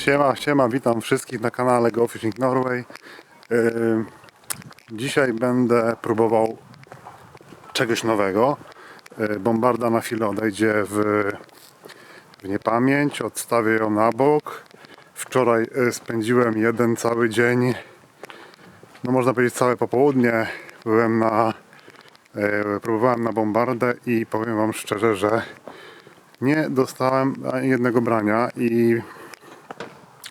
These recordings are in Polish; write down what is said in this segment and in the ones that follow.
Siema, siema, witam wszystkich na kanale Go Fishing Norway. Yy, Dzisiaj będę próbował czegoś nowego. Yy, Bombarda na chwilę odejdzie w, w niepamięć, odstawię ją na bok. Wczoraj yy, spędziłem jeden cały dzień, no można powiedzieć całe popołudnie. Byłem na, próbowałem na bombardę i powiem Wam szczerze, że nie dostałem jednego brania i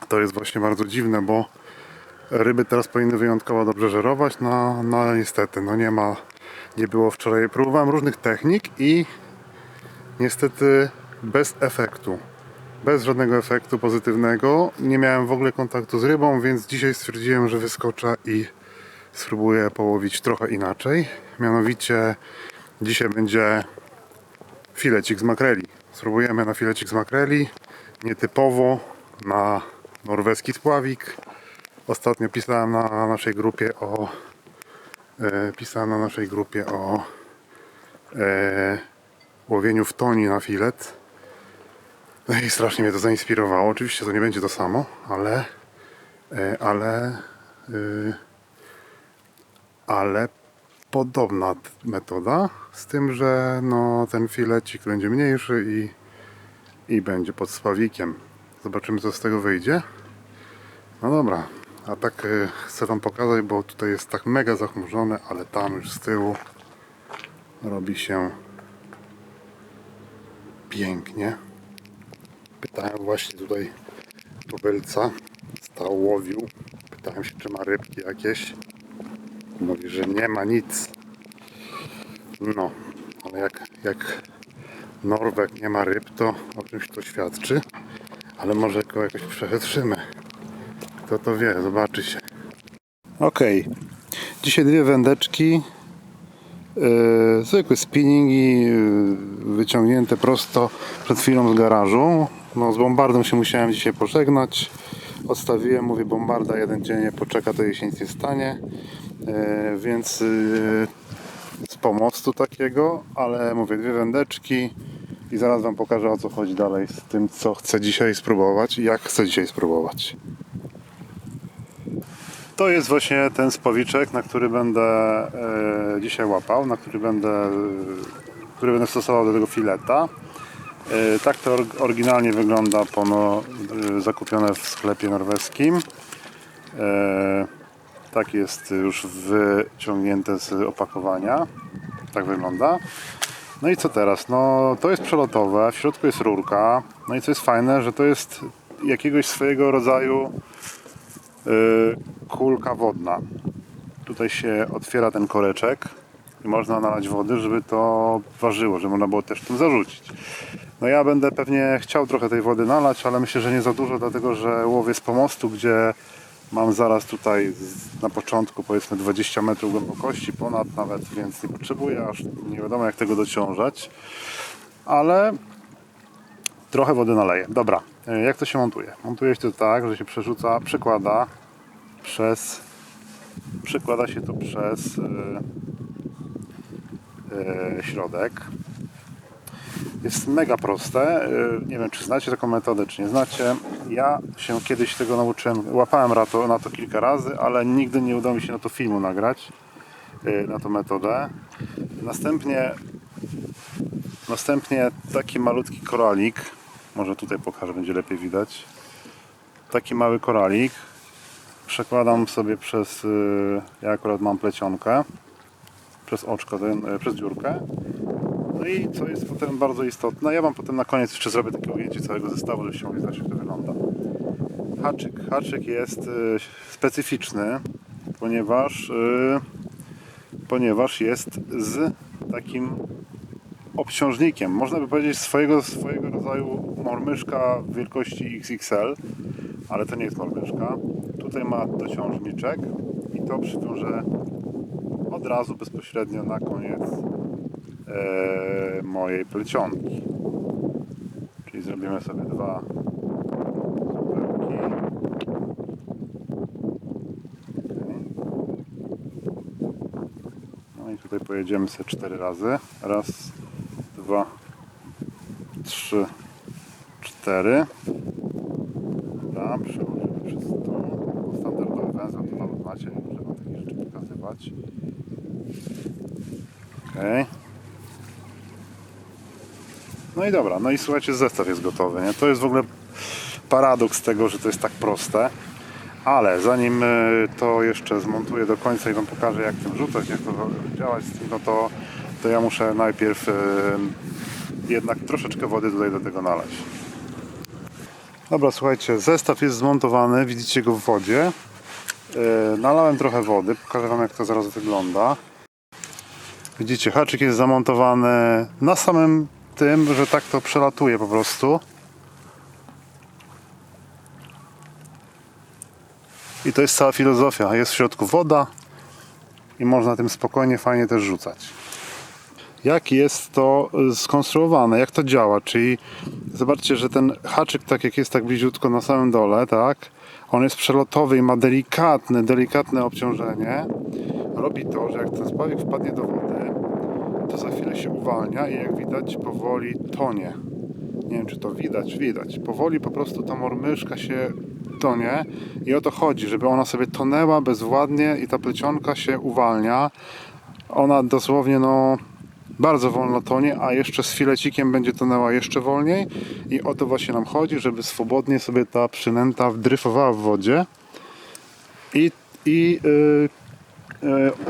to jest właśnie bardzo dziwne, bo ryby teraz powinny wyjątkowo dobrze żerować, no, no niestety, no nie ma, nie było wczoraj. Próbowałem różnych technik i niestety bez efektu. Bez żadnego efektu pozytywnego. Nie miałem w ogóle kontaktu z rybą, więc dzisiaj stwierdziłem, że wyskoczę i spróbuję połowić trochę inaczej. Mianowicie dzisiaj będzie filecik z makreli. Spróbujemy na filecik z makreli. Nietypowo na norweski spławik. Ostatnio pisałem na naszej grupie o e, pisałem na naszej grupie o e, łowieniu w toni na filet. No i strasznie mnie to zainspirowało. Oczywiście to nie będzie to samo, ale e, ale y, ale podobna metoda, z tym, że no, ten filecik będzie mniejszy i, i będzie pod spawikiem. Zobaczymy co z tego wyjdzie. No dobra, a tak y, chcę Wam pokazać, bo tutaj jest tak mega zachmurzone, ale tam już z tyłu robi się pięknie. Pytałem właśnie tutaj tubylca, stał łowił. Pytałem się, czy ma rybki jakieś. Mówi, że nie ma nic. No, ale jak, jak Norweg nie ma ryb, to o czymś to świadczy. Ale może go jakoś przechytrzymy. Kto to wie, zobaczy się. Okej. Dzisiaj dwie wędeczki. Yy, zwykłe spinningi yy, wyciągnięte prosto przed chwilą z garażu. No, z bombardą się musiałem dzisiaj pożegnać. Odstawiłem, mówię, bombarda jeden dzień nie poczeka, to jej się nic nie stanie. Yy, więc yy, z pomostu takiego, ale mówię, dwie wędeczki i zaraz Wam pokażę o co chodzi dalej z tym, co chcę dzisiaj spróbować i jak chcę dzisiaj spróbować. To jest właśnie ten spowiczek, na który będę e, dzisiaj łapał, na który będę, który będę stosował do tego fileta. E, tak to or, oryginalnie wygląda pono e, zakupione w sklepie norweskim. Tak jest już wyciągnięte z opakowania. Tak wygląda. No i co teraz? No to jest przelotowe, w środku jest rurka. No i co jest fajne, że to jest jakiegoś swojego rodzaju y, kulka wodna. Tutaj się otwiera ten koreczek i można nalać wody, żeby to ważyło, żeby można było też tym zarzucić. No ja będę pewnie chciał trochę tej wody nalać, ale myślę, że nie za dużo, dlatego że łowię z pomostu, gdzie mam zaraz tutaj na początku powiedzmy 20 metrów głębokości, ponad nawet, więc nie potrzebuję aż nie wiadomo jak tego dociążać, ale trochę wody naleję. Dobra, e, jak to się montuje? Montuje się to tak, że się przerzuca, przekłada przez przekłada się to przez e, e, środek. Jest mega proste. E, Nie wiem, czy znacie taką metodę, czy nie znacie. Ja się kiedyś tego nauczyłem. Łapałem na to, na to kilka razy, ale nigdy nie udało mi się na to filmu nagrać, e, na tą metodę. Następnie, następnie taki malutki koralik. Może tutaj pokażę, będzie lepiej widać. Taki mały koralik. Przekładam sobie przez. y, Ja akurat mam plecionkę. Przez oczko, ten, y, przez dziurkę. No i co jest potem bardzo istotne, ja wam potem na koniec jeszcze zrobię takie ujęcie całego zestawu, żebyście mogli zobaczyć jak to wygląda. Haczyk. Haczyk jest y, specyficzny, ponieważ, y, ponieważ jest z takim obciążnikiem. Można by powiedzieć swojego, swojego rodzaju mormyszka wielkości XXL, ale to nie jest mormyszka. Tutaj ma dociążniczek i to przywiąże od razu bezpośrednio na koniec e, mojej plecionki. Czyli zrobimy sobie dwa supełki. No i tutaj pojedziemy sobie cztery razy. Raz, dwa, trzy, cztery. Dobra. Przełożymy przez to. Standardowy węzeł to nawet macie, nie wam takich rzeczy pokazywać. Okej. No i dobra, no i słuchajcie, zestaw jest gotowy. Nie? To jest w ogóle paradoks tego, że to jest tak proste. Ale zanim e, to jeszcze zmontuję do końca i Wam pokażę jak tym rzucać, jak to działać z tym, no to, to ja muszę najpierw e, jednak troszeczkę wody tutaj do tego nalać. Dobra, słuchajcie, zestaw jest zmontowany, widzicie go w wodzie. E, Nalałem trochę wody, pokażę Wam jak to zaraz wygląda. Widzicie, haczyk jest zamontowany na samym tym, że tak to przelatuje po prostu. I to jest cała filozofia. Jest w środku woda i można tym spokojnie, fajnie też rzucać. Jak jest to y, skonstruowane, jak to działa? Czyli zobaczcie, że ten haczyk, tak jak jest tak bliziutko na samym dole, tak? On jest przelotowy i ma delikatne, delikatne obciążenie. Robi to, że jak ten spławik wpadnie do wody, to za chwilę się uwalnia i jak widać powoli tonie. Nie wiem czy to widać, widać. Powoli po prostu ta mormyszka się tonie i o to chodzi, żeby ona sobie tonęła bezwładnie i ta plecionka się uwalnia. Ona dosłownie no bardzo wolno tonie, a jeszcze z filecikiem będzie tonęła jeszcze wolniej i o to właśnie nam chodzi, żeby swobodnie sobie ta przynęta dryfowała w wodzie i, i yy,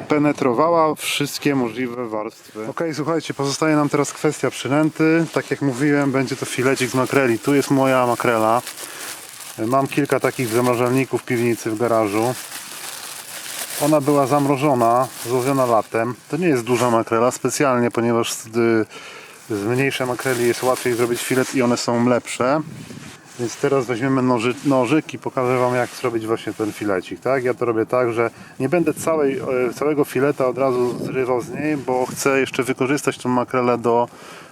penetrowała wszystkie możliwe warstwy. Ok, słuchajcie, pozostaje nam teraz kwestia przynęty. Tak jak mówiłem, będzie to filecik z makreli. Tu jest moja makrela. E, Mam kilka takich zamrażalników w piwnicy w garażu. Ona była zamrożona, złowiona latem. To nie jest duża makrela specjalnie, ponieważ z mniejszej makreli jest łatwiej zrobić filet i one są lepsze. Więc teraz weźmiemy noży, nożyk i pokażę Wam jak zrobić właśnie ten filecik. Tak? Ja to robię tak, że nie będę całej, e, całego fileta od razu zrywał z niej, bo chcę jeszcze wykorzystać tą makrelę do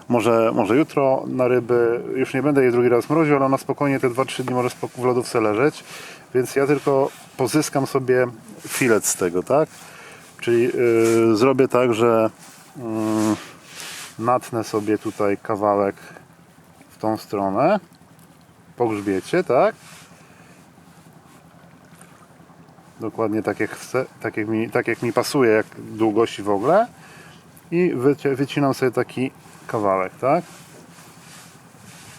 może, może jutro na ryby. Już nie będę jej drugi raz mroził, ale ona spokojnie te 2-3 dni może w lodówce leżeć. Więc ja tylko pozyskam sobie filet z tego, tak? Czyli yy, zrobię tak, że yy, natnę sobie tutaj kawałek w tą stronę po grzbiecie, tak? Dokładnie tak jak chcę, tak jak mi, tak jak mi pasuje, jak długości w ogóle. I wycie, wycinam sobie taki kawałek, tak?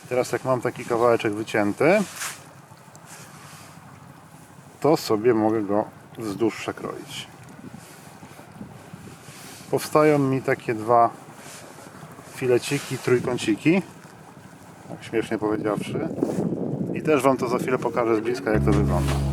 Teraz jak mam taki kawałeczek wycięty, to sobie mogę go wzdłuż przekroić. Powstają mi takie dwa fileciki, trójkąciki tak śmiesznie powiedziawszy. Też Wam to za chwilę pokażę z bliska, jak to wygląda.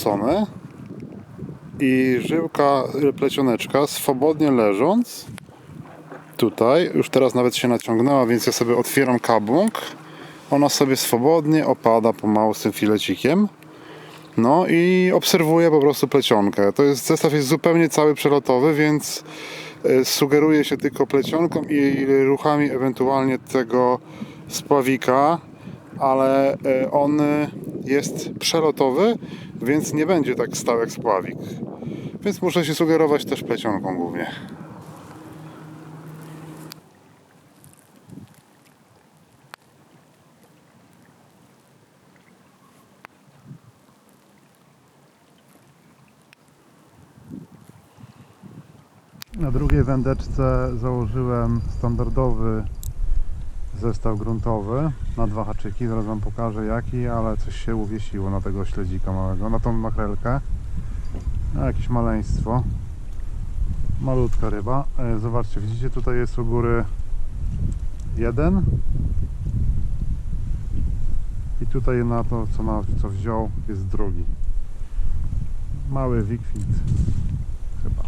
Zarzucony i żyłka plecioneczka swobodnie leżąc tutaj, już teraz nawet się naciągnęła, więc ja sobie otwieram kabłąk. Ona sobie swobodnie opada pomału z tym filecikiem. No i obserwuję po prostu plecionkę. To jest, zestaw jest zupełnie cały przelotowy, więc y, sugeruje się tylko plecionką i ruchami ewentualnie tego spławika, ale y, on jest przelotowy, więc nie będzie tak stał jak spławik. Więc muszę się sugerować też plecionką głównie. Na drugiej wędeczce założyłem standardowy zestaw gruntowy na dwa haczyki. Zaraz Wam pokażę jaki, ale coś się uwiesiło na tego śledzika małego, na tą makrelkę. Jakieś maleństwo. Malutka ryba. E, Zobaczcie, widzicie tutaj jest u góry jeden. I tutaj na to, co, ma, co wziął, jest drugi. Mały wikwit chyba.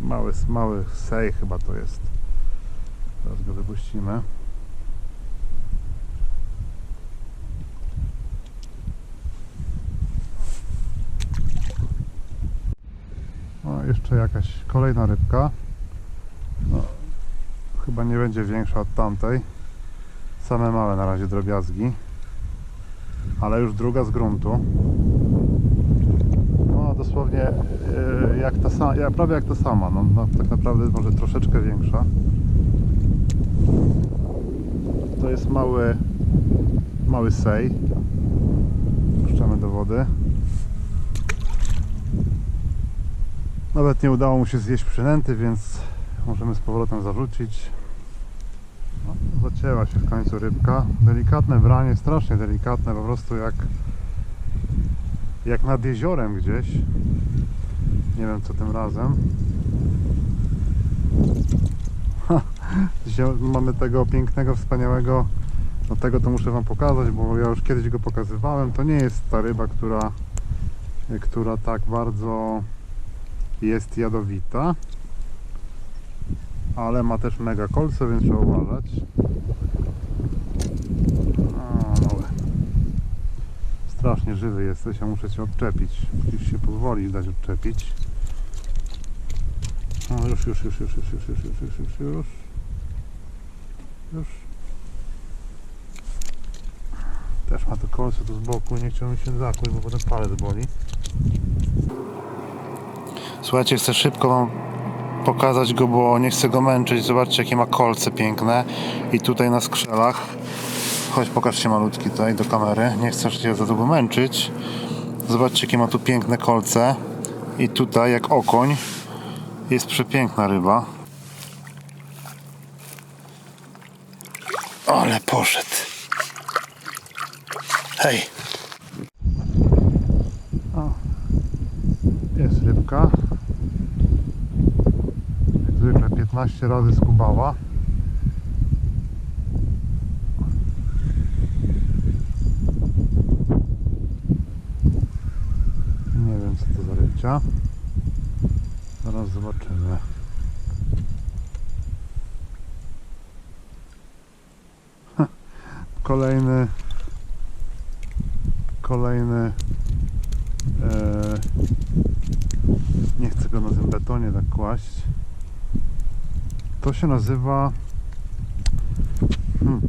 Mały, mały sej chyba to jest. Teraz go wypuścimy. O, jeszcze jakaś kolejna rybka. No, chyba nie będzie większa od tamtej. Same małe na razie drobiazgi. Ale już druga z gruntu. No dosłownie e, jak ta sama, prawie jak ta sama. No, no, tak naprawdę może troszeczkę większa. To jest mały mały sej. Puszczamy do wody. Nawet nie udało mu się zjeść przynęty, więc możemy z powrotem zarzucić. No, zacięła się w końcu rybka. Delikatne branie, strasznie delikatne, po prostu jak jak nad jeziorem gdzieś. Nie wiem co tym razem. Ha, Dzisiaj mamy tego pięknego, wspaniałego. No tego to muszę Wam pokazać, bo ja już kiedyś go pokazywałem. To nie jest ta ryba, która, która tak bardzo jest jadowita. Ale ma też mega kolce, więc trzeba uważać. Strasznie żywy jesteś, a muszę Cię odczepić. Musisz się pozwolić dać odczepić. O, już, już, już, już, już, już, już, już, już, już, już. Też ma to kolce tu z boku, nie chciał mi się zakłuć, bo potem palec boli. Słuchajcie, chcę szybko Wam pokazać go, bo nie chcę go męczyć. Zobaczcie, jakie ma kolce piękne. I tutaj na skrzelach. Chodź, pokaż się malutki tutaj do kamery. Nie chcę się za długo męczyć. Zobaczcie, jakie ma tu piękne kolce. I tutaj, jak okoń, jest przepiękna ryba. Ale poszedł. Hej. O, jest rybka. Jak zwykle 15 razy skubała. Nie wiem co to za rybcia. Zaraz zobaczymy. Kolejny kolejny e, nie chcę go na tym betonie tak kłaść. To się nazywa hmm,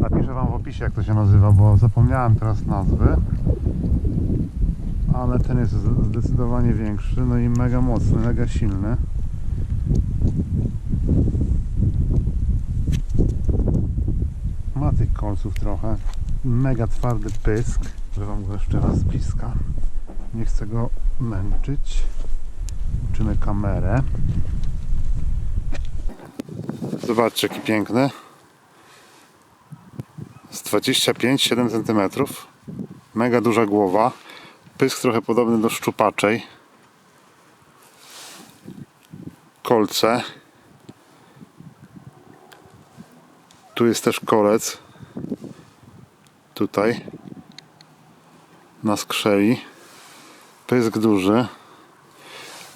napiszę wam w opisie jak to się nazywa bo zapomniałem teraz nazwy ale ten jest zdecydowanie większy no i mega mocny, mega silny ma tych kolców trochę. Mega twardy pysk. Że wam go jeszcze raz z bliska. Nie chcę go męczyć. Włączymy kamerę. Zobaczcie jaki piękny. Z 25-7 cm mega duża głowa. Pysk trochę podobny do szczupaczej. Kolce. Tu jest też kolec tutaj. Na skrzeli. Pysk duży.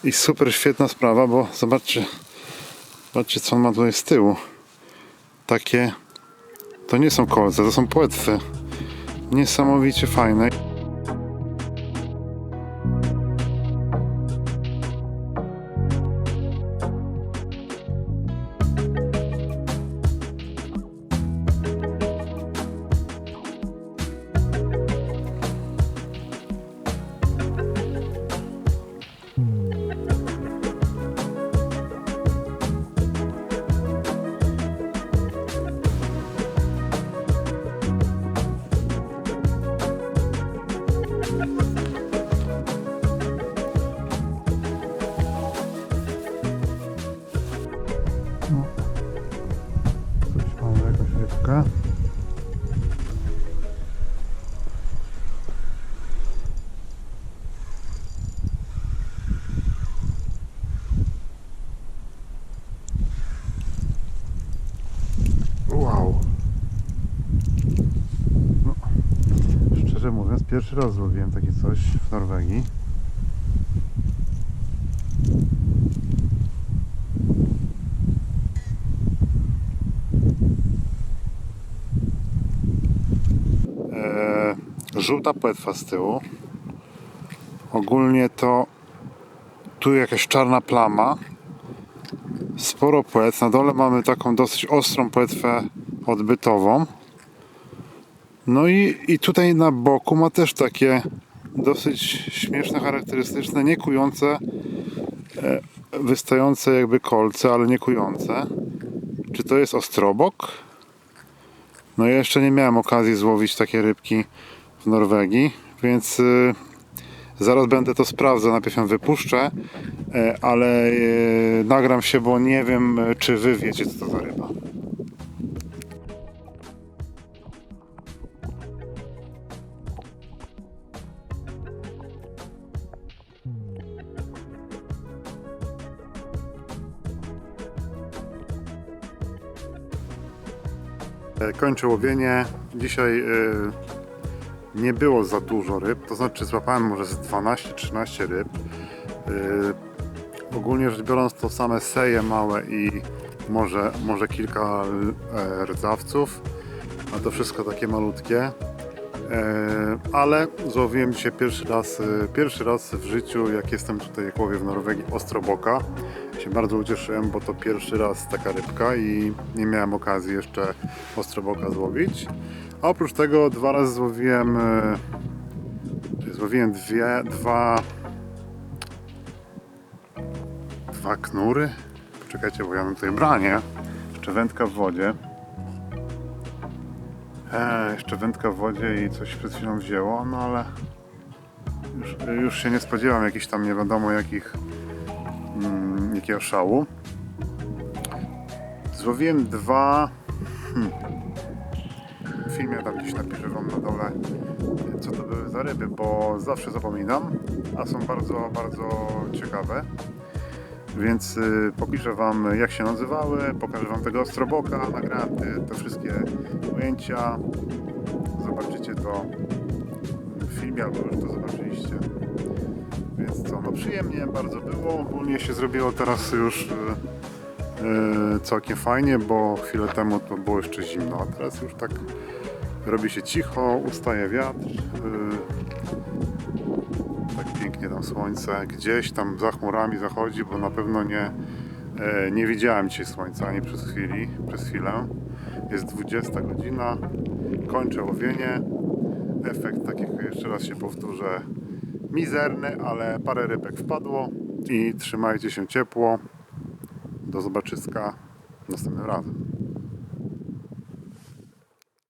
I super świetna sprawa, bo zobaczcie zobaczcie co on ma tutaj z tyłu. Takie to nie są kolce, to są płetwy. Niesamowicie fajne Pierwszy raz złowiłem takie coś w Norwegii. Eee, żółta płetwa z tyłu. Ogólnie to tu jakaś czarna plama. Sporo płetw. Na dole mamy taką dosyć ostrą płetwę odbytową. No i, i tutaj na boku ma też takie dosyć śmieszne, charakterystyczne, nie kujące, e, wystające jakby kolce, ale nie kujące. Czy to jest ostrobok? No ja jeszcze nie miałem okazji złowić takie rybki w Norwegii, więc y, zaraz będę to sprawdzał. Najpierw ją wypuszczę, e, ale e, nagram się, bo nie wiem, czy wy wiecie, co to za ryba. Kończę łowienie. Dzisiaj e, nie było za dużo ryb, to znaczy złapałem może z 12-13 ryb. E, Ogólnie rzecz biorąc to same seje małe i może, może kilka e, rdzawców, a to wszystko takie malutkie. Ale złowiłem dzisiaj pierwszy raz, pierwszy raz w życiu, jak jestem tutaj, jak łowię w Norwegii, ostroboka. Się bardzo ucieszyłem, bo to pierwszy raz taka rybka i nie miałem okazji jeszcze ostroboka złowić. A oprócz tego dwa razy złowiłem, e, złowiłem dwie, dwa, dwa knury. Poczekajcie, bo ja mam tutaj branie. Jeszcze wędka w wodzie. E, jeszcze wędka w wodzie i coś przed chwilą wzięło, no ale już, już się nie spodziewam jakichś tam nie wiadomo jakich jakiego szału. Złowiłem dwa. Hmm. W filmie tam gdzieś napiszę wam na dole, co to były za ryby, bo zawsze zapominam, a są bardzo, bardzo ciekawe. Więc y, popiszę wam jak się nazywały, pokażę wam tego ostroboka, nagrałem te, wszystkie ujęcia. Zobaczycie to w filmie albo już to zobaczyliście. Więc co, no przyjemnie bardzo było. Ogólnie się zrobiło teraz już y, y, całkiem fajnie, bo chwilę temu to było jeszcze zimno, a teraz już tak robi się cicho, ustaje wiatr. y, tak pięknie tam słońce gdzieś tam za chmurami zachodzi, bo na pewno nie, e, nie widziałem dzisiaj słońca ani przez chwili, przez chwilę. Jest 20 godzina, kończę łowienie. Efekt, tak jak jeszcze raz się powtórzę, mizerny, ale parę rybek wpadło i trzymajcie się ciepło. Do zobaczyska następnym razem.